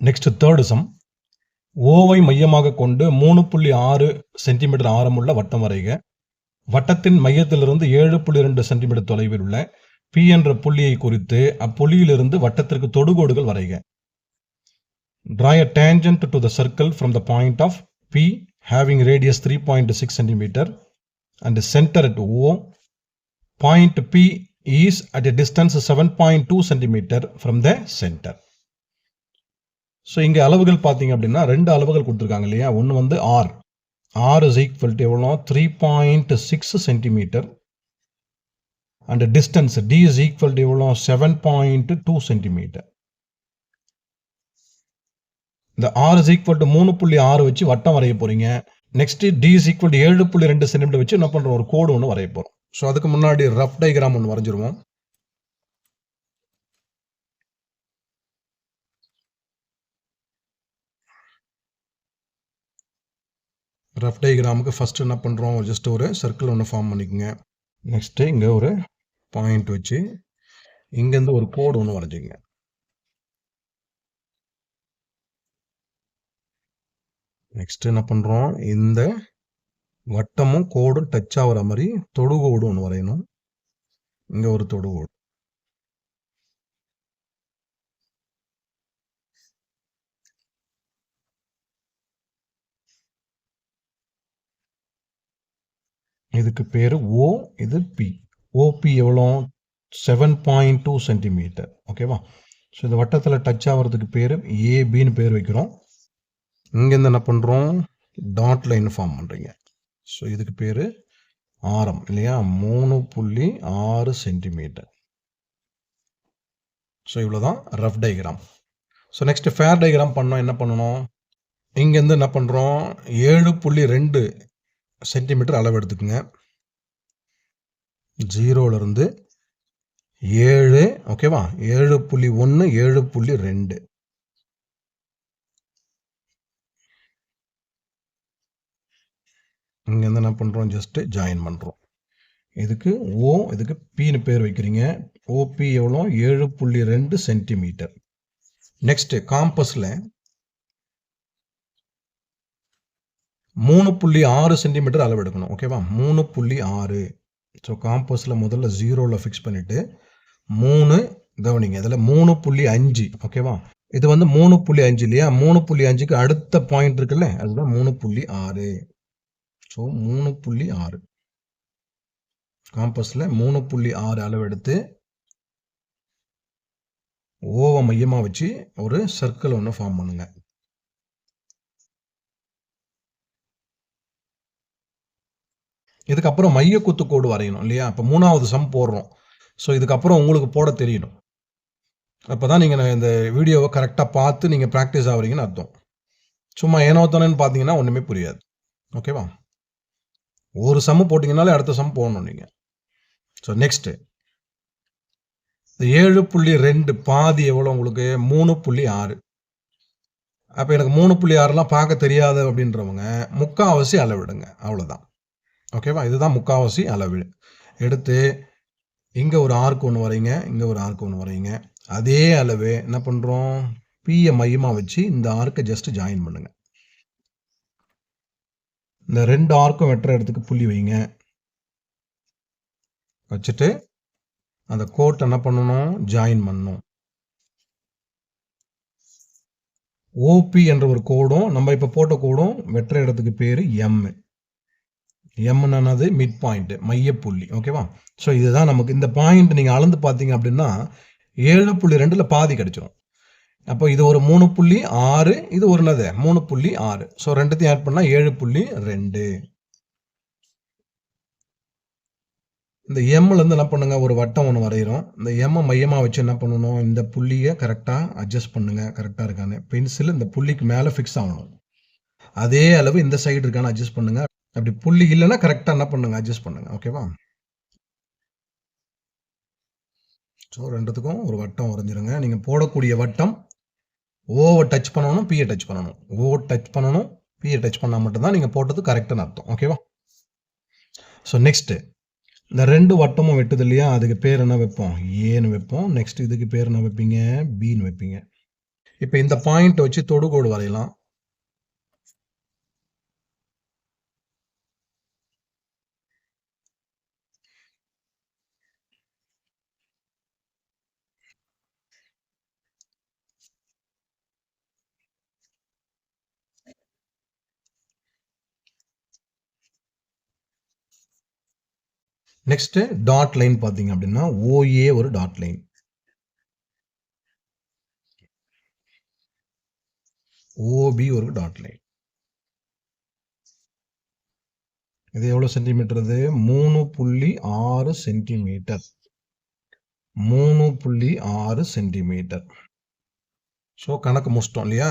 Next third some ஓவை மையமாக கொண்டு மூணு புள்ளி ஆறு சென்டிமீட்டர் ஆரமுள்ள வட்டம் வரைக. வட்டத்தின் மையத்திலிருந்து ஏழு புள்ளி ரெண்டு சென்டிமீட்டர் தொலைவில் உள்ள பி என்ற புள்ளியை குறித்து அப்புள்ளியிலிருந்து வட்டத்திற்கு தொடுகோடுகள் வரைக. Draw a tangent to the circle from the point of P having radius three point six centimetre and centre at O point P is at a distance seven point two centimetre from the centre so இங்கே அளவுகள் பார்த்தீங்க அப்படின்னா ரெண்டு அளவுகள் கொடுத்துருக்காங்க இல்லையா? ஒன்று வந்து R R is equal to எவ்வளோ three point six centimetre and distance D is equal to எவ்வளோ செவன் பாயிண்ட் டூ சென்டிமீட்டர் இந்த ஆர் இஸ் ஈக்குவல் டு மூணு புள்ளி ஆறு வச்சு வட்டம் வரைய போகிறீங்க next D is equal to ஏழு புள்ளி ரெண்டு சென்டிமீட்டர் வச்சு என்ன பண்ணுறோம் ஒரு கோடு ஒன்று வரைய போகிறோம் ஸோ அதுக்கு முன்னாடி ரஃப் டைகிராம் ஒன்று வரைஞ்சிருவோம். ரஃப் டயக்ராமுக்கு ஃபஸ்ட்டு என்ன பண்ணுறோம் ஜஸ்ட் ஒரு சர்க்கிள் ஒன்று ஃபார்ம் பண்ணிக்கோங்க. நெக்ஸ்ட்டு இங்கே ஒரு பாயிண்ட் வச்சு இங்கேருந்து ஒரு கோடு ஒன்று வரைஞ்சிங்க நெக்ஸ்ட் என்ன பண்ணுறோம் இந்த வட்டமும் கோடும் டச் ஆகிற மாதிரி தொடுகோடு ஒன்று வரையணும். இங்கே ஒரு தொடுகோடு. இதுக்கு பேர் ஓ இது பி ஓபி எவ்வளோ? செவன் பாயிண்ட் டூ சென்டிமீட்டர் ஓகேவா ஸோ இந்த வட்டத்தில் டச் ஆகிறதுக்கு பேர் ஏபின்னு பேர் வைக்கிறோம். இங்கேருந்து என்ன பண்ணுறோம் டாட் லைன் ஃபார்ம் பண்ணுறீங்க ஸோ இதுக்கு பேர் ஆரம் இல்லையா? மூணு புள்ளி ஆறு சென்டிமீட்டர் ஸோ இவ்வளோ தான் rough diagram so next fair diagram பண்ணோம். என்ன பண்ணணும்? இங்கேருந்து என்ன பண்ணுறோம் ஏழு புள்ளி ரெண்டு சென்டிமீட்டர் அளவு எடுத்துக்கோங்க. ஜீரோலேருந்து ஏழு ஓகேவா ஏழு புள்ளி ஒன்று ஏழு புள்ளி ரெண்டு. இங்கேருந்து என்ன பண்ணுறோம் ஜஸ்ட்டு ஜாயின் பண்ணுறோம் இதுக்கு ஓ இதுக்கு பின்னு பேர் வைக்கிறீங்க. ஓபி எவ்வளோ? ஏழு புள்ளி ரெண்டு சென்டிமீட்டர் நெக்ஸ்ட்டு காம்பஸில் மூணு புள்ளி ஆறு சென்டிமீட்டர் அளவு எடுக்கணும் ஓகேவா மூணு புள்ளி ஆறு. ஸோ காம்பஸில் முதல்ல ஜீரோவில் ஃபிக்ஸ் பண்ணிவிட்டு மூணு கவனிங்க இதில் மூணு புள்ளி அஞ்சு ஓகேவா இது வந்து மூணு புள்ளி அஞ்சு இல்லையா? மூணு புள்ளி அஞ்சுக்கு அடுத்த பாயிண்ட் இருக்குல்ல? அதுதான் மூணு புள்ளி ஆறு. ஸோ மூணு புள்ளி ஆறு. காம்பஸில் மூணு புள்ளி ஆறு அளவு எடுத்து ஓவை மையமாக வச்சு ஒரு சர்க்கிள் ஒன்று ஃபார்ம் பண்ணுங்கள் இதுக்கப்புறம் மைய குத்துக்கோடு வரையணும் இல்லையா? இப்போ மூணாவது சம் போடுறோம். ஸோ இதுக்கப்புறம் உங்களுக்கு போட தெரியணும். அப்போ தான் நீங்கள் இந்த வீடியோவை கரெக்டாக பார்த்து நீங்கள் ப்ராக்டிஸ் ஆகுறீங்கன்னு அர்த்தம். சும்மா ஏனோ தானேன்னு பார்த்தீங்கன்னா ஒன்றுமே புரியாது. ஓகேவா ஒரு சம்மு போட்டிங்கனாலே அடுத்த சம் போடணும் நீங்கள் ஸோ நெக்ஸ்ட்டு ஏழு புள்ளி ரெண்டு பாதி எவ்வளோ உங்களுக்கு? மூணு புள்ளி ஆறு. அப்போ எனக்கு மூணு புள்ளி ஆறுலாம் பார்க்க தெரியாது அப்படின்றவங்க முக்கால்வாசி அளவிடுங்க. அவ்வளோதான் ஓகேவா இதுதான் முக்காவாசி அளவு. எடுத்து இங்கே ஒரு ஆர்க் ஒன்று வரைங்க இங்கே ஒரு ஆர்க் ஒன்று வரைங்க அதே அளவு என்ன பண்ணுறோம் பியை மையமாக வச்சு இந்த ஆர்க்கை ஜஸ்ட் ஜாயின் பண்ணுங்கள் இந்த ரெண்டு ஆர்க்கும் வெட்டுற இடத்துக்கு புள்ளி வைங்க வச்சுட்டு அந்த கோட் என்ன பண்ணணும்? ஜாயின் பண்ணணும். ஓபி என்ற ஒரு கோடும் நம்ம இப்போ போட்ட கோடும் வெட்டுற இடத்துக்கு பேர் எம்மு எம்னது மிட் பாயிண்ட் மையப்புள்ளி ஓகேவா ஸோ இதுதான் நமக்கு இந்த பாயிண்ட் நீங்கள் அளந்து பார்த்தீங்க அப்படின்னா ஏழு புள்ளி ரெண்டில் பாதி கிடச்சிரும். அப்போ இது ஒரு மூணு புள்ளி ஆறு இது ஒரு என்னது மூணு புள்ளி ஆறு. ஸோ ரெண்டுத்தையும் ஆட் பண்ணால் ஏழு புள்ளி ரெண்டு. இந்த எம்லேருந்து என்ன பண்ணுங்கள் ஒரு வட்டம் ஒன்று வரைகிறோம் இந்த எம்மை மையமாக வச்சு என்ன பண்ணணும்? இந்த புள்ளியை கரெக்டாக அட்ஜஸ்ட் பண்ணுங்கள் கரெக்டாக இருக்கான்னு. பென்சில் இந்த புள்ளிக்கு மேலே ஃபிக்ஸ் ஆகணும். அதே அளவு இந்த சைடு இருக்கான்னு அட்ஜஸ்ட் பண்ணுங்கள் அப்படி புள்ளி இல்லைன்னா கரெக்டாக என்ன பண்ணுங்க? அட்ஜஸ்ட் பண்ணுங்க. ஓகேவா ஸோ ரெண்டுத்துக்கும் ஒரு வட்டம் வரைஞ்சிருங்க நீங்கள் போடக்கூடிய வட்டம் ஓவை டச் பண்ணணும் பியை டச் பண்ணணும். ஓ டச் பண்ணணும் பியை டச் பண்ணால் மட்டும்தான் நீங்கள் போட்டது கரெக்டுன்னு அர்த்தம். ஓகேவா ஸோ நெக்ஸ்ட்டு இந்த ரெண்டு வட்டமும் வெட்டுது இல்லையா? அதுக்கு பேர் என்ன வைப்போம்? ஏன்னு வைப்போம். நெக்ஸ்ட் இதுக்கு பேர் என்ன வைப்பீங்க? பின்னு வைப்பீங்க. இப்போ இந்த பாயிண்ட் வச்சு தொடுகோடு வரையலாம். நெக்ஸ்ட் டாட் லைன் பார்த்தீங்க அப்படின்னா ஓஏ ஒரு டாட் லைன் ஓபி ஒரு டாட் லைன் இது எவ்வளோ சென்டிமீட்டர் இது மூணு புள்ளி ஆறு சென்டிமீட்டர் மூணு புள்ளி ஆறு சென்டிமீட்டர் ஸோ கணக்கு முடிச்சிட்டோம் இல்லையா?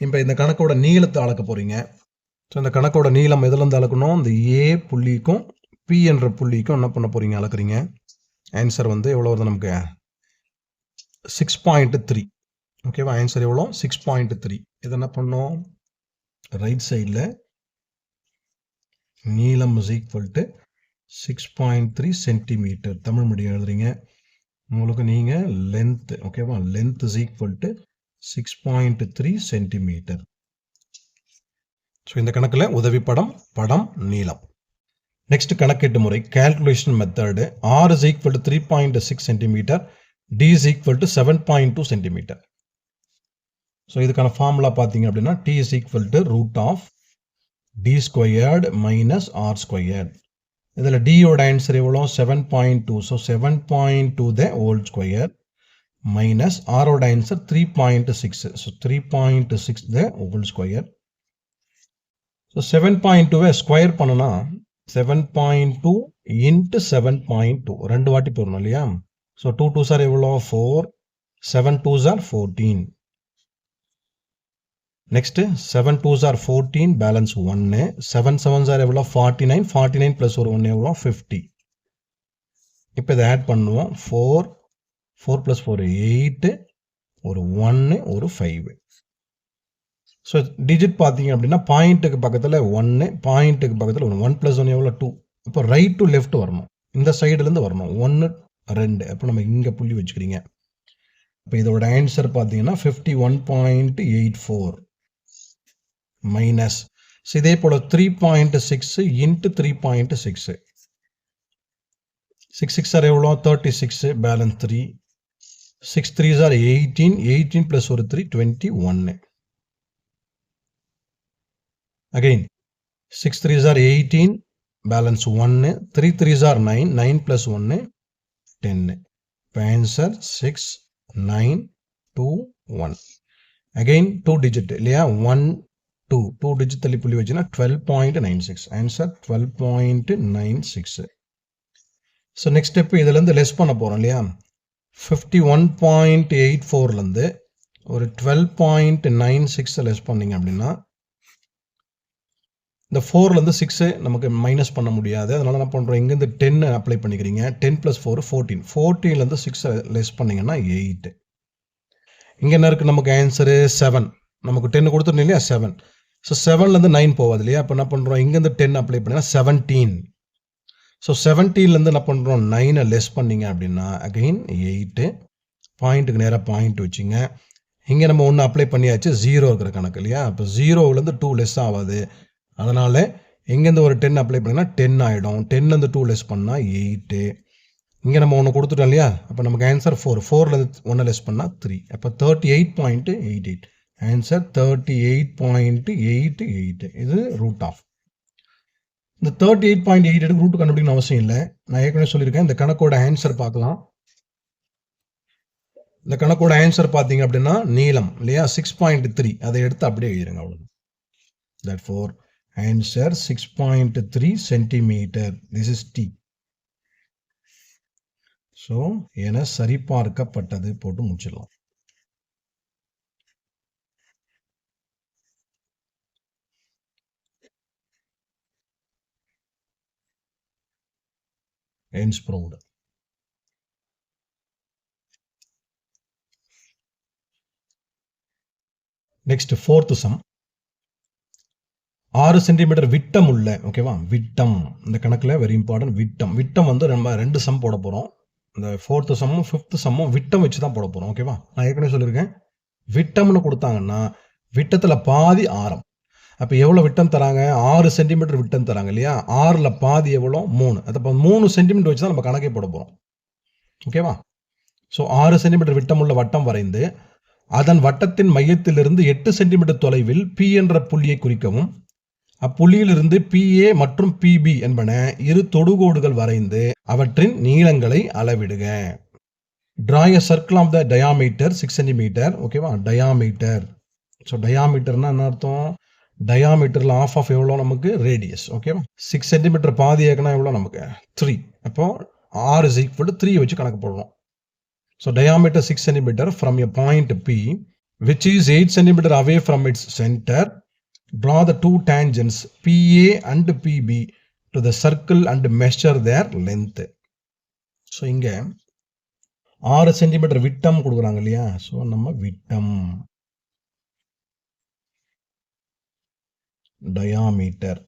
இப்போ இந்த கணக்கோட நீளத்தை அளக்க போறீங்க. ஸோ இந்த கணக்கோட நீளம் எதுலேருந்து அளக்கணும்? இந்த ஏ புள்ளிக்கும் பி என்ற புள்ளிக்கும் என்ன பண்ண போகிறீங்க அளக்குறீங்க. ஆன்சர் வந்து எவ்வளோ வருது நமக்கு? சிக்ஸ் பாயிண்ட் த்ரீ ஓகேவா ஆன்சர் எவ்வளோ? சிக்ஸ் பாயிண்ட் த்ரீ இது என்ன பண்ணோம்? ரைட் சைடில் நீளம் is equal to six point three centimetre Tamil medium எழுதுறீங்க. உங்களுக்கு நீங்கள் லென்த் ஓகேவா length is equal to six point three centimetre so இந்த கணக்கில் உதவி படம் படம் நீளம். நெக்ஸ்ட் கணக்கீட்டு முறை calculation method R is equal to three point six centimetre D is equal to seven point two centimetre so இதுக்கான ஃபார்முலா பார்த்தீங்க அப்படின்னா D is equal to root of D squared minus R squared இதில் டியோட answer எவ்வளோ? Seven point two so seven point two the whole square minus ஆரோட answer three point six so three point six the whole square so seven point two square பண்ணனா seven point two into seven point two ரெண்டு வாட்டி போடணும் இல்லையா? So two two are எவ்வளோ four seven two are fourteen next seven two are fourteen balance ஒன்று seven seven are எவ்வளோ forty nine forty nine plus ஒரு ஒன்று எவ்வளோ ஃபிஃப்டி இப்போ இதை ஆட் பண்ணுவோம். Four four plus four eight ஒரு ஒன்று ஒரு ஃபைவ் ஸோ டிஜிட் பார்த்தீங்க அப்படின்னா பாயிண்ட்டுக்கு பக்கத்தில் ஒன்று பாயிண்ட்டுக்கு பக்கத்தில் ஒன்று ஒன் ப்ளஸ் ஒன் எவ்வளோ டூ இப்போ ரைட் டு லெஃப்ட் வரணும். இந்த சைடுலேருந்து வரணும். ஒன்று ரெண்டு. அப்போ நம்ம இங்கே புள்ளி வச்சுக்கிறீங்க. இப்போ இதோட ஆன்சர் பார்த்தீங்கன்னா fifty one point eight four minus இதே போல் three point six into three point six six six are எவ்வளோ thirty six balance three six three sir eighteen eighteen plus ஒரு த்ரீ டுவெண்ட்டி ஒன்று again six three sir eighteen balance ஒன்று three three sir nine nine plus ஒன்று ten இப்போ answer six nine two one again two digit இல்லையா? One two two digit தள்ளி புள்ளி வச்சுன்னா twelve point nine six answer twelve point nine six so next step இதுலேருந்து less பண்ண போகிறோம் இல்லையா? ஃபிஃப்டி ஒன் பாயிண்ட் எயிட் ஃபோர்லேருந்து ஒரு டுவெல் பாயிண்ட் நைன் சிக்ஸை லெஸ் பண்ணிங்க அப்படின்னா இந்த ஃபோர்லேருந்து சிக்ஸு நமக்கு மைனஸ் பண்ண முடியாது. அதனால் என்ன பண்ணுறோம் இங்கேருந்து டென்னு அப்ளை பண்ணிக்கிறீங்க. டென் ப்ளஸ் ஃபோர் ஃபோர்டீன் ஃபோர்டீன்லேருந்து சிக்ஸை லெஸ் பண்ணிங்கன்னா எயிட்டு இங்கே என்ன இருக்குது நமக்கு ஆன்சரு செவன் நமக்கு டென்னு கொடுத்துருந்தோம் இல்லையா? செவன் ஸோ செவன்லேருந்து நைன் போகாது இல்லையா? அப்போ என்ன பண்ணுறோம் இங்கேருந்து டென் அப்ளை பண்ணிங்கன்னா செவன்டீன் ஸோ செவன்டீன்லேருந்து என்ன பண்ணுறோம் நைனை லெஸ் பண்ணிங்க அப்படின்னா அகெயின் எயிட்டு பாயிண்ட்டுக்கு நேராக பாயிண்ட் வச்சுங்க. இங்கே நம்ம ஒன்று அப்ளை பண்ணியாச்சு ஜீரோ இருக்கிற கணக்கு இல்லையா? அப்போ ஜீரோவிலேருந்து டூ லெஸ் ஆகாது. அதனால் எங்கேருந்து ஒரு டென் அப்ளை பண்ணிங்கன்னா டென் ஆகிடும் டென்லேருந்து டூ லெஸ் பண்ணால் எயிட்டு இங்கே நம்ம ஒன்று கொடுத்துட்டோம் இல்லையா? அப்போ நமக்கு ஆன்சர் ஃபோர் ஃபோர்லேருந்து ஒன்று லெஸ் பண்ணால் த்ரீ அப்போ thirty eight point eight eight answer thirty eight point eight eight இது ரூட் ஆஃப் இந்த தேர்ட்டி எயிட் பாயிண்ட் எயிட் எடுக்க ரூட் கண்டுபிடிக்கணும் அவசியம் இல்லை. நான் ஏற்கனவே சொல்லியிருக்கேன். இந்த கணக்கோட ஆன்சர் பார்க்கலாம். இந்த கணக்கோட ஆன்சர் பார்த்தீங்க அப்படின்னா நீளம் இல்லையா? சிக்ஸ் பாயிண்ட் த்ரீ அதை எடுத்து அப்படியே எழுதிருங்க அவ்வளோ that four Answer six point three centimetre T. So என சரிபார்க்கப்பட்டது போட்டு முடிச்சிடலாம் ends proved. next fourth sum ஆறு சென்டிமீட்டர் விட்டம் உள்ள ஓகேவா விட்டம். இந்த கணக்கில் வெரி இம்பார்ட்டன்ட் விட்டம். விட்டம் வந்து நம்ம ரெண்டு சம் போட போகிறோம் இந்த ஃபோர்த்து சம்மும் ஃபிஃப்த்து சம்மும் விட்டம் வச்சு தான் போட போகிறோம் ஓகேவா நான் ஏற்கனவே சொல்லியிருக்கேன். விட்டம்னு கொடுத்தாங்கன்னா விட்டத்தில் பாதி ஆரம். அப்போ எவ்வளோ விட்டம் தராங்க? ஆறு சென்டிமீட்டர் விட்டம் தராங்க இல்லையா? ஆறில் பாதி எவ்வளோ? மூணு. அப்போ மூணு சென்டிமீட்டர் வச்சு தான் நம்ம கணக்கே போட போகிறோம் ஓகேவா ஸோ ஆறு சென்டிமீட்டர் விட்டம் உள்ள வட்டம் வரைந்து அதன் வட்டத்தின் மையத்திலிருந்து எட்டு சென்டிமீட்டர் தொலைவில் பி என்ற புள்ளியை குறிக்கவும் அப்புள்ளியிலிருந்து பிஏ மற்றும் பிபி என்பன இரு தொடுகோடுகள் வரைந்து அவற்றின் நீளங்களை அளவிடுக. Draw circle of the diameter six centimetre ஓகேவா டயாமீட்டர் ஸோ டயாமீட்டர்னா என்ன அர்த்தம்? டயாமீட்டரில் ஆஃப் ஆஃப் எவ்வளோ நமக்கு? ரேடியஸ் ஓகேவா சிக்ஸ் சென்டிமீட்டர் பாதி ஏக்கனா எவ்வளோ நமக்கு? த்ரீ அப்போ ஆர் இஸ் ஈக்குவல் த்ரீ வச்சு கணக்கு போடுறோம் so diameter six centimetre from a point P which is eight centimetre away from its centre draw the two tangents PA and PB to the circle and measure their length. So இங்கே ஆறு centimetre விட்டம் கொடுக்குறாங்க இல்லையா? So நம்ம விட்டம். Diameter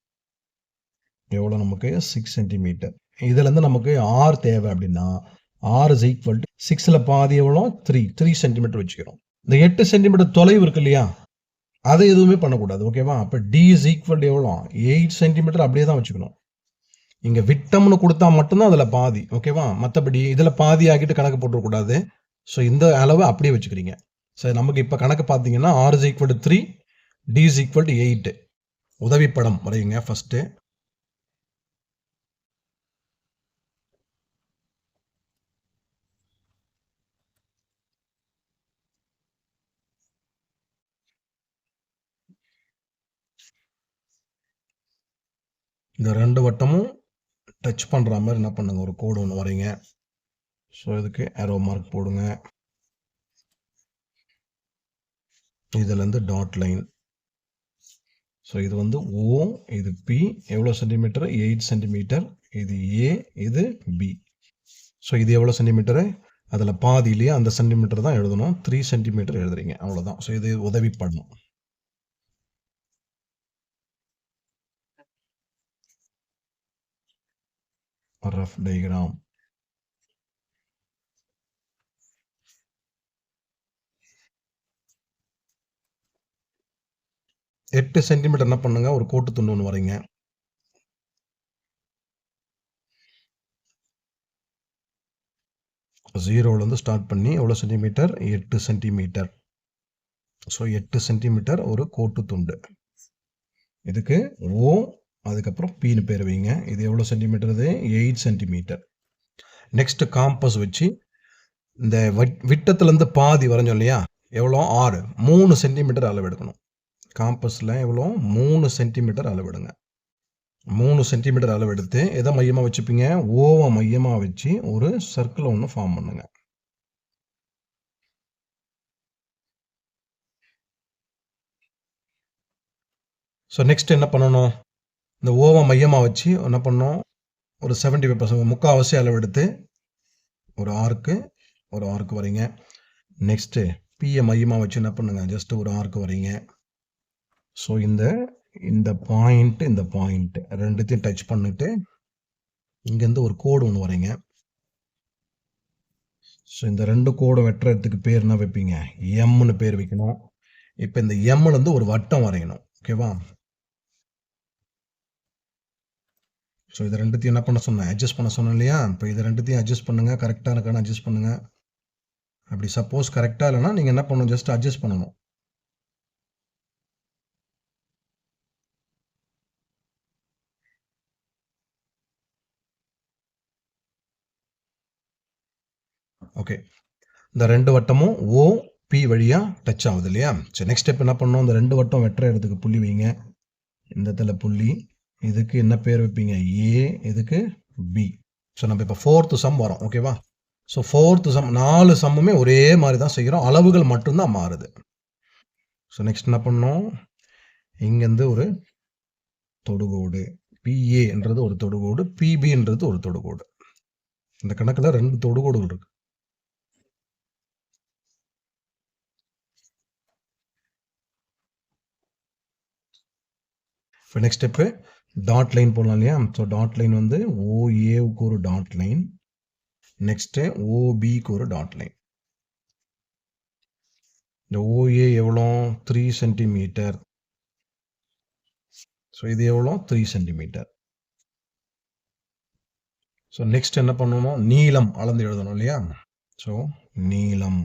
எவ்வளோ நமக்கு? Six centimetre இதுலேருந்து நமக்கு ஆறு தேவை அப்படின்னா ஆர் இஸ் ஈக்குவல் டு சிக்ஸில் பாதி எவ்வளோ த்ரீ த்ரீ சென்டிமீட்டர் வச்சுக்கிறோம். இந்த எட்டு சென்டிமீட்டர் தொலைவு இருக்கு இல்லையா? அதை எதுவுமே பண்ணக்கூடாது ஓகேவா அப்போ டி இஸ் ஈக்குவல் எவ்வளோ? எயிட் சென்டிமீட்டர் அப்படியே தான் வச்சுக்கணும். இங்கே விட்டம்னு கொடுத்தா மட்டும்தான் அதில் பாதி ஓகேவா மற்றபடி இதில் பாதி ஆக்கிட்டு கணக்கு போட்டுக்கூடாது ஸோ இந்த அளவு அப்படியே வச்சுக்கிறீங்க. சரி நமக்கு இப்போ கணக்கு பார்த்தீங்கன்னா r is equal to three d is equal to eight உதவிப்படம் வரையுங்க ஃபஸ்ட்டு இந்த ரெண்டு வட்டமும் டச் பண்ணுற மாதிரி என்ன பண்ணுங்க? ஒரு கோடு ஒன்று வரைங்க ஸோ இதுக்கு ஏரோ மார்க் போடுங்க. இதுலேருந்து டாட் லைன் ஸோ இது வந்து ஓ இது பி எவ்வளோ சென்டிமீட்டர் எயிட் சென்டிமீட்டர் இது ஏ இது பி ஸோ இது எவ்வளோ சென்டிமீட்டரு அதில் பாதியிலேயே அந்த சென்டிமீட்டர் தான் எழுதணும். த்ரீ சென்டிமீட்டர் எழுதுறீங்க. அவ்வளோதான் ஸோ இது உதவி பண்ணும். Rough diagram. எட்டு சென்டிமீட்டர் என்ன பண்ணுங்க? ஒரு கோட்டு துண்டு ஒன்று வரீங்க. ஜீரோலேருந்து ஸ்டார்ட் பண்ணி எவ்வளோ சென்டிமீட்டர் எட்டு சென்டிமீட்டர் ஸோ எட்டு சென்டிமீட்டர் ஒரு கோட்டு துண்டு. இதுக்கு ஓ அதுக்கப்புறம் பீனு பேர் வைங்க. இது எவ்வளோ சென்டிமீட்டர் இது? எயிட் சென்டிமீட்டர் நெக்ஸ்ட் காம்பஸ் வச்சு இந்த விட்டத்துலேருந்து பாதி வரைஞ்சோம் இல்லையா? எவ்வளோ? ஆறு. மூணு சென்டிமீட்டர் அளவெடுக்கணும் காம்பஸில் எவ்வளோ? மூணு சென்டிமீட்டர் அளவெடுங்க மூணு சென்டிமீட்டர் அளவெடுத்து எதை மையமாக வச்சுப்பீங்க? ஓவை மையமாக வச்சு ஒரு சர்க்கிள் ஒன்று ஃபார்ம் பண்ணுங்க. ஸோ நெக்ஸ்ட் என்ன பண்ணணும்? இந்த ஓவை மையமாக வச்சு என்ன பண்ணோம்? ஒரு செவன்டி ஃபைவ் பர்சன்ட் முக்கால்வாசி அளவெடுத்து ஒரு ஆர்க்கு ஒரு ஆர்க்கு வரீங்க நெக்ஸ்ட்டு பிஏ மையமாக வச்சு என்ன பண்ணுங்க? ஜஸ்ட் ஒரு ஆர்க்கு வரீங்க ஸோ இந்த இந்த பாயிண்ட் இந்த பாயிண்ட் ரெண்டுத்தையும் டச் பண்ணிட்டு இங்கேருந்து ஒரு கோடு ஒன்று வரீங்க ஸோ இந்த ரெண்டு கோடு வெட்டுறதுக்கு பேர் என்ன வைப்பீங்க? எம்னு பேர் வைக்கணும். இப்போ இந்த எம்லேருந்து ஒரு வட்டம் வரையணும். ஓகேவா ஸோ இது ரெண்டுத்தையும் என்ன பண்ண சொன்னேன்? அட்ஜஸ்ட் பண்ண சொன்னேன் இல்லையா? இப்போ இது ரெண்டுத்தையும் அட்ஜஸ்ட் பண்ணுங்கள் கரெக்டாக இருக்கான்னு அட்ஜஸ்ட் பண்ணுங்கள் அப்படி சப்போஸ் கரெக்டாக இல்லைன்னா நீங்கள் என்ன பண்ணணும்? ஜஸ்ட் அட்ஜஸ்ட் பண்ணணும். ஓகே இந்த ரெண்டு வட்டமும் ஓ பி வழியாக டச் ஆகுது இல்லையா? சரி நெக்ஸ்ட் ஸ்டெப் என்ன பண்ணணும்? இந்த ரெண்டு வட்டம் வெட்டுற இடத்துக்கு புள்ளி வைங்க. இந்த இடத்துல புள்ளி. இதுக்கு என்ன பேர் வைப்பீங்க? ஏ இதுக்கு பி ஸோ நம்ம இப்போ ஃபோர்த்து சம் வரோம். ஓகேவா ஸோ ஃபோர்த்து சம் நாலு சம்முமே ஒரே மாதிரி தான் செய்கிறோம் அளவுகள் மட்டும்தான் மாறுது. ஸோ நெக்ஸ்ட் என்ன பண்ணோம்? இங்கேருந்து ஒரு தொடுகோடு. பிஏன்றது ஒரு தொடுகோடு. பிபின்றது ஒரு தொடுகோடு. இந்த கணக்கில் ரெண்டு தொடுகோடுகள் இருக்கு. இப்போ நெக்ஸ்ட் ஸ்டெப்பு டாட் லைன் போடலாம் இல்லையா? ஸோ டாட் லைன் வந்து ஓஏவுக்கு ஒரு டாட் லைன் நெக்ஸ்ட்டு ஓபிக்கு ஒரு டாட் லைன் இந்த ஓஏ எவ்வளோ? த்ரீ சென்டிமீட்டர் ஸோ இது எவ்வளோ? த்ரீ சென்டிமீட்டர் ஸோ நெக்ஸ்ட் என்ன பண்ணணும் நீளம் அளந்து எழுதணும் இல்லையா? ஸோ நீளம்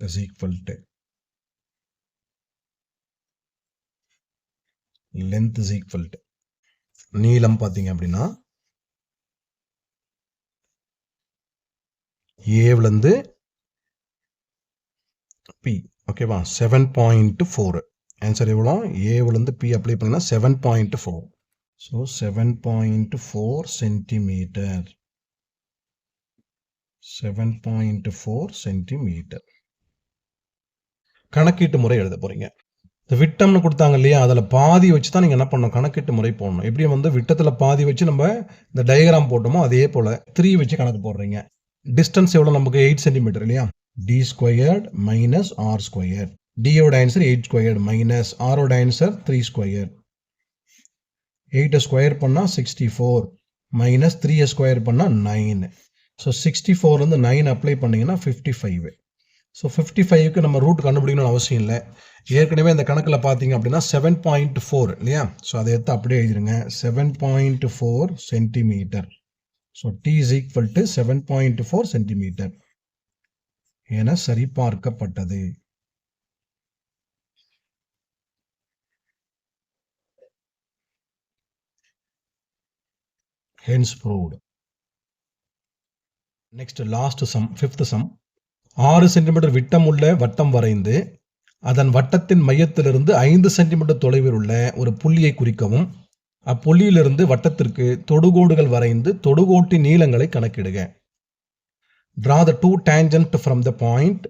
is equal to length is equal to நீளம் பார்த்தீங்க அப்படின்னா ஏவிலேருந்து பி ஓகேவா செவன் பாயிண்ட் ஃபோர் ஆன்சர் எவ்வளோ? ஏவிலேருந்து பி அப்ளை பண்ணினா seven point four so seven point four centimetre seven point four centimetre கணக்கீட்டு முறை எழுத போறீங்க. இந்த விட்டம்னு கொடுத்தாங்க இல்லையா? அதில் பாதி வச்சு தான் நீங்கள் என்ன பண்ணணும்? கணக்கிட்டு முறை போடணும். எப்படி வந்து விட்டத்தில் பாதி வச்சு நம்ம இந்த டயக்ராம் போட்டோமோ அதே போல் த்ரீ வச்சு கணக்கு போடுறீங்க. டிஸ்டன்ஸ் எவ்வளோ நமக்கு எயிட் சென்டிமீட்டர் இல்லையா? D squared minus r square டியோட answer eight squared minus ஆரோட ஆன்சர் த்ரீ ஸ்கொயர் எயிட்டை ஸ்கொயர் பண்ணால் சிக்ஸ்டி ஃபோர் மைனஸ் த்ரீயை ஸ்கொயர் பண்ணால் நைன் ஸோ சிக்ஸ்டி ஃபோர்லேருந்து நைன் அப்ளை பண்ணிங்கன்னா ஃபிஃப்டி ஃபைவ் ஸோ ஃபிஃப்டி ஃபைவ்க்கு நம்ம ரூட் கண்டுபிடிக்கணும்னு அவசியம் இல்லை. ஏற்கனவே இந்த கணக்கில் பார்த்தீங்க அப்படின்னா செவன் பாயிண்ட் ஃபோர் இல்லையா? ஸோ அதை எடுத்து அப்படியே எழுதிருங்க. Seven point four centimetre so d is equal to seven point four centimetre என சரிபார்க்கப்பட்டது. Hence proved next last sum fifth sum ஆறு சென்டிமீட்டர் விட்டம் உள்ள வட்டம் வரைந்து அதன் வட்டத்தின் மையத்திலிருந்து ஐந்து சென்டிமீட்டர் தொலைவில் உள்ள ஒரு புள்ளியை குறிக்கவும். அப்புள்ளியிலிருந்து வட்டத்திற்கு தொடுகோடுகள் வரைந்து தொடுகோட்டின் நீளங்களை கணக்கிடுக. Draw the two tangent from the point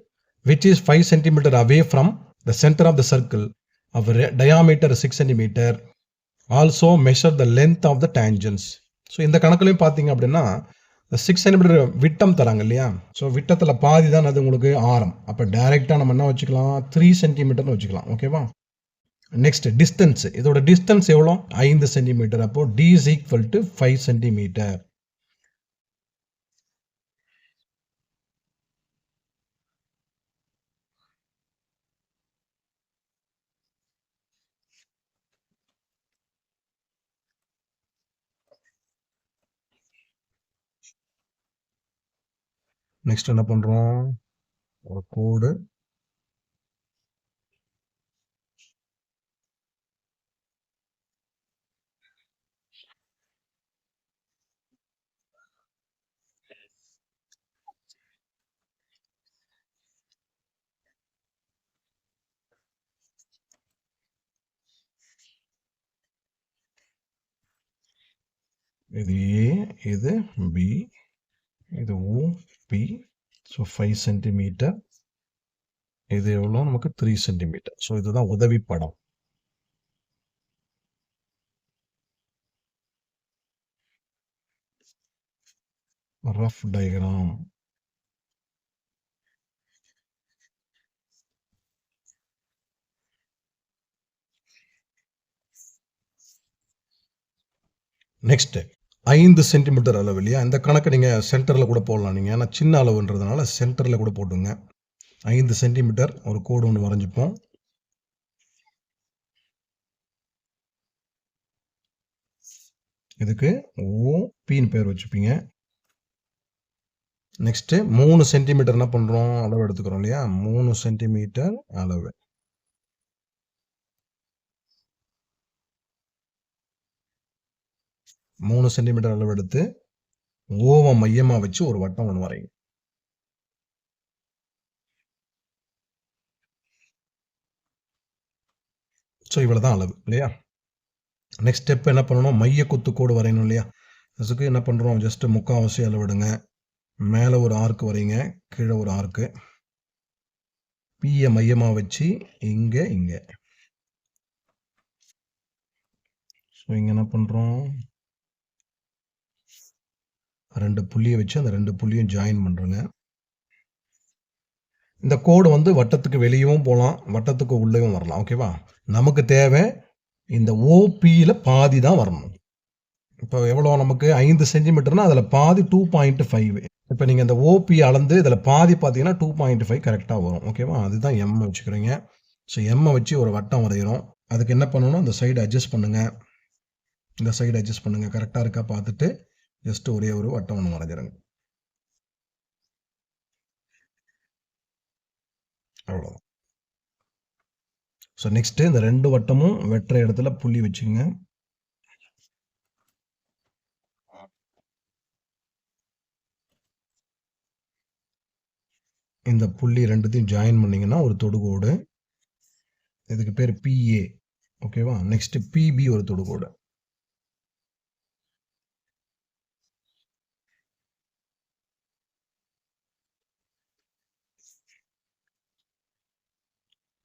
which is five centimetre away from the centre of the circle of diameter six centimetre also measure the length of the tangents so இந்த கணக்குலையும் பார்த்தீங்க அப்படின்னா சிக்ஸ் சென்டிமீட்டர் விட்டம் தராங்க இல்லையா? So விட்டத்தில் பாதி தான் அது உங்களுக்கு ஆரம். அப்போ டைரெக்டாக நம்ம என்ன வச்சுக்கலாம்? த்ரீ சென்டிமீட்டர்னு வச்சுக்கலாம். ஓகேவா நெக்ஸ்ட் டிஸ்டன்ஸ் இதோட டிஸ்டன்ஸ் எவ்வளோ? ஐந்து சென்டிமீட்டர் அப்போ d is equal to five centimetre next என்ன பண்ணுறோம் ஒரு கோடு இது ஏ இது பி இது O P so five centimetre இது எவ்வளோ நமக்கு த்ரீ சென்டிமீட்டர் ஸோ இதுதான் உதவி படம். ரஃப் டயக்ராம் நெக்ஸ்ட் ஐந்து சென்டிமீட்டர் அளவு இல்லையா? இந்த கணக்கு நீங்கள் சென்டரில் கூட போடலாம் நீங்கள் ஏன்னா சின்ன அளவுன்றதுனால சென்டரில் கூட போட்டுங்க. ஐந்து சென்டிமீட்டர் ஒரு கோடு ஒன்று வரைஞ்சிப்போம். இதுக்கு ஓபின்னு பேர் வச்சுப்பீங்க. நெக்ஸ்ட்டு மூணு சென்டிமீட்டர் என்ன பண்ணுறோம் அளவு எடுத்துக்கிறோம் இல்லையா? மூணு சென்டிமீட்டர் அளவு. மூணு சென்டிமீட்டர் அளவு எடுத்து ஓவை மையமாக வச்சு ஒரு வட்டம் ஒன்று வரையும் ஸோ இவ்வளோ தான் அளவு இல்லையா? நெக்ஸ்ட் ஸ்டெப் என்ன பண்ணணும்? மைய குத்து கோடு வரையணும் இல்லையா? அதுக்கு என்ன பண்ணுறோம் ஜஸ்ட்டு முக்கால்வாசி அளவிடுங்க. மேலே ஒரு ஆர்க்கு வரைங்க கீழே ஒரு ஆர்க்கு பியை மையமாக வச்சு இங்கே இங்கே. ஸோ இங்கே என்ன பண்ணுறோம் ரெண்டு புள்ளியை வச்சு அந்த ரெண்டு புள்ளியும் ஜாயின் பண்ணுறேங்க இந்த கோடு வந்து வட்டத்துக்கு வெளியவும் போகலாம் வட்டத்துக்கு உள்ளேயும் வரலாம் ஓகேவா நமக்கு தேவை இந்த ஓபியில் பாதி தான் வரணும். இப்போ எவ்வளோ? நமக்கு ஐந்து சென்டிமீட்டர்னா அதில் பாதி டூ பாயிண்ட் ஃபைவ் இப்போ நீங்கள் இந்த ஓபி அளந்து இதில் பாதி பார்த்தீங்கன்னா டூ பாயிண்ட் ஃபைவ் கரெக்டாக வரும் ஓகேவா அதுதான் எம் வச்சுக்கிறீங்க. ஸோ எம்மை வச்சு ஒரு வட்டம் வரைகிறோம். அதுக்கு என்ன பண்ணணும்? இந்த சைடு அட்ஜஸ்ட் பண்ணுங்கள் இந்த சைடு அட்ஜஸ்ட் பண்ணுங்கள் கரெக்டாக இருக்கா? பார்த்துட்டு ஜஸ்ட் ஒரே ஒரு வட்டம் ஒன்று வரைஞ்சிருங்க அவ்வளோதான் ஸோ நெக்ஸ்ட்டு இந்த ரெண்டு வட்டமும் வெட்டுற இடத்துல புள்ளி வச்சுங்க இந்த புள்ளி ரெண்டுத்தையும் ஜாயின் பண்ணிங்கன்னா ஒரு தொடுகோடு. இதுக்கு பேர் பிஏ ஓகேவா நெக்ஸ்ட் பிபி ஒரு தொடுகோடு.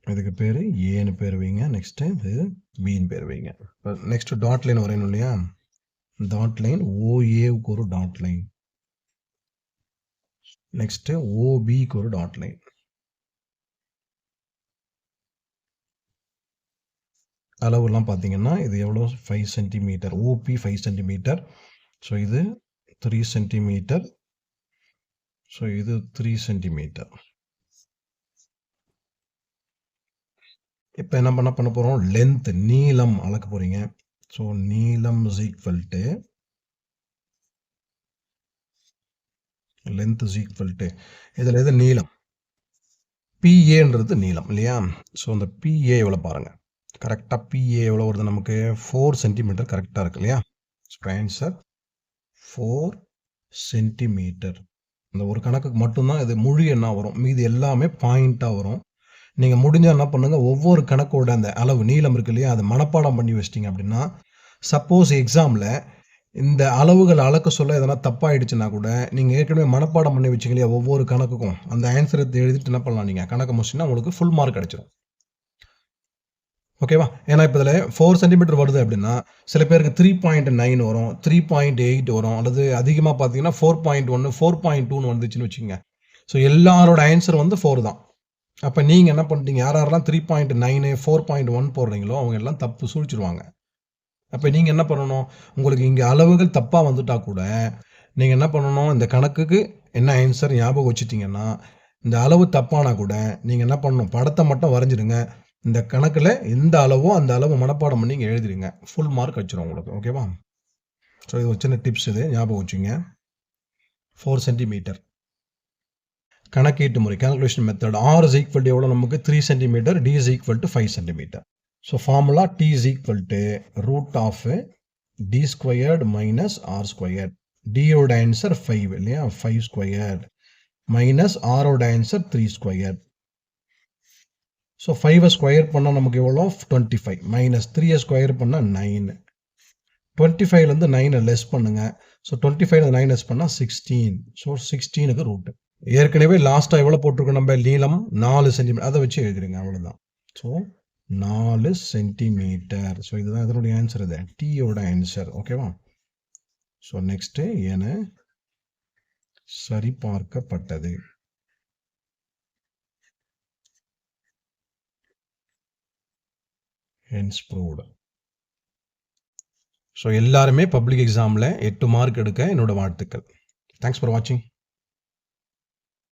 இதுக்கு பேர் ஏன்னு பேர் வைங்க. நெக்ஸ்ட்டு இது பின்னு பேர் வைங்க. இப்போ நெக்ஸ்ட்டு டாட் லைன் வரையணும் இல்லையா? டாட் லைன் ஓஏவுக்கு ஒரு டாட் லைன் நெக்ஸ்ட்டு ஓபிக்கு ஒரு டாட் லைன் அளவுலாம் பார்த்தீங்கன்னா இது எவ்வளோ five centimetre OP five centimetre so இது த்ரீ சென்டிமீட்டர் ஸோ இது த்ரீ சென்டிமீட்டர் இப்போ என்ன பண்ண பண்ண போகிறோம் லென்த் நீளம் அளக்க போகிறீங்க ஸோ நீளம் is equal to length is equal to இதில் எது? நீளம். பிஏன்றது நீளம் இல்லையா? ஸோ அந்த பிஏ எவ்வளோ பாருங்கள் கரெக்டாக பிஏ எவ்வளோ வருது நமக்கு? ஃபோர் சென்டிமீட்டர் கரெக்டாக இருக்கு இல்லையா? ஸோ ஆன்சர் ஃபோர் சென்டிமீட்டர் இந்த ஒரு கணக்குக்கு மட்டும்தான் இது முழு என்ன வரும். மீது எல்லாமே பாயிண்ட்டாக வரும். நீங்கள் முடிஞ்சால் என்ன பண்ணுங்கள் ஒவ்வொரு கணக்கோட அந்த அளவு நீளம் இருக்கு இல்லையா அதை மனப்பாடம் பண்ணி வச்சிட்டிங்க அப்படின்னா சப்போஸ் எக்ஸாமில் இந்த அளவுகள் அளக்க சொல்ல எதனா தப்பாயிடுச்சுன்னா கூட நீங்கள் ஏற்கனவே மனப்பாடம் பண்ணி வச்சிங்க இல்லையா ஒவ்வொரு கணக்குக்கும். அந்த ஆன்சரை எழுதிட்டு என்ன பண்ணலாம் நீங்கள் கணக்கு முடிச்சுன்னா உங்களுக்கு ஃபுல் மார்க் கிடச்சிடும் ஓகேவா ஏன்னா இப்போ இதில் ஃபோர் சென்டிமீட்டர் வருது அப்படின்னா சில பேருக்கு த்ரீ பாயிண்ட் நைன் வரும் த்ரீ பாயிண்ட் எயிட் வரும் அல்லது அதிகமாக பார்த்தீங்கன்னா ஃபோர் பாயிண்ட் ஒன்று ஃபோர் பாயிண்ட் டூன்னு வந்துச்சுன்னு வச்சுக்கோங்க. ஸோ எல்லாரோட ஆன்சர் வந்து ஃபோர் தான். அப்போ நீங்கள் என்ன பண்ணுறீங்க யார் யாரெல்லாம் three point nine four point one போடுறீங்களோ அவங்க எல்லாம் தப்பு சுழிச்சிருவாங்க. அப்போ நீங்கள் என்ன பண்ணணும்? உங்களுக்கு இங்கே அளவுகள் தப்பாக வந்துட்டா கூட நீங்கள் என்ன பண்ணணும்? இந்த கணக்குக்கு என்ன ஆன்சர் ஞாபகம் வச்சுட்டிங்கன்னா இந்த அளவு தப்பானா கூட நீங்கள் என்ன பண்ணணும்? படத்தை மட்டும் வரைஞ்சிடுங்க. இந்த கணக்கில் எந்த அளவோ அந்த அளவு மனப்பாடம் பண்ணி நீங்கள் எழுதிடுங்க. ஃபுல் மார்க் வச்சிடும் உங்களுக்கு ஓகேவா ஸோ இது ஒரு சின்ன டிப்ஸ் இது ஞாபகம் வச்சுங்க. ஃபோர் சென்டிமீட்டர் கணக்கீட்டு முறை calculation method r is equal to எவ்வளோ நமக்கு? Three centimetre d is equal to five centimetre so formula d is equal to root of d squared minus r squared டியோட answer five இல்லையா? Five squared minus ஆரோட answer three squared so ஃபைவை square பண்ணால் நமக்கு எவ்வளோ twenty five minus த்ரீயை square பண்ணால் nine twenty ஃபைவ்லேருந்து நைனை லெஸ் பண்ணுங்கள் ஸோ டுவெண்ட்டி ஃபைவ்ல நைன் லெஸ் பண்ணால் சிக்ஸ்டீன் ஸோ சிக்ஸ்டீனுக்கு ரூட்டு ஏற்கனவே லாஸ்ட்டாக எவ்வளோ போட்டிருக்கோம் நம்ம? நீளம் நாலு சென்டிமீட்டர் அதை வச்சு எழுதுறீங்க அவ்வளோதான் ஸோ நாலு சென்டிமீட்டர் ஸோ இதுதான் இதனுடைய ஆன்சர் இது. டீயோட ஆன்சர் ஓகேவா ஸோ நெக்ஸ்ட்டு என சரிபார்க்கப்பட்டது. ஹென்ஸ் ப்ரூவ்டு ஸோ எல்லாருமே பப்ளிக் எக்ஸாமில் எட்டு மார்க் எடுக்க என்னோட வாழ்த்துக்கள். தேங்க்ஸ் ஃபார் வாட்சிங்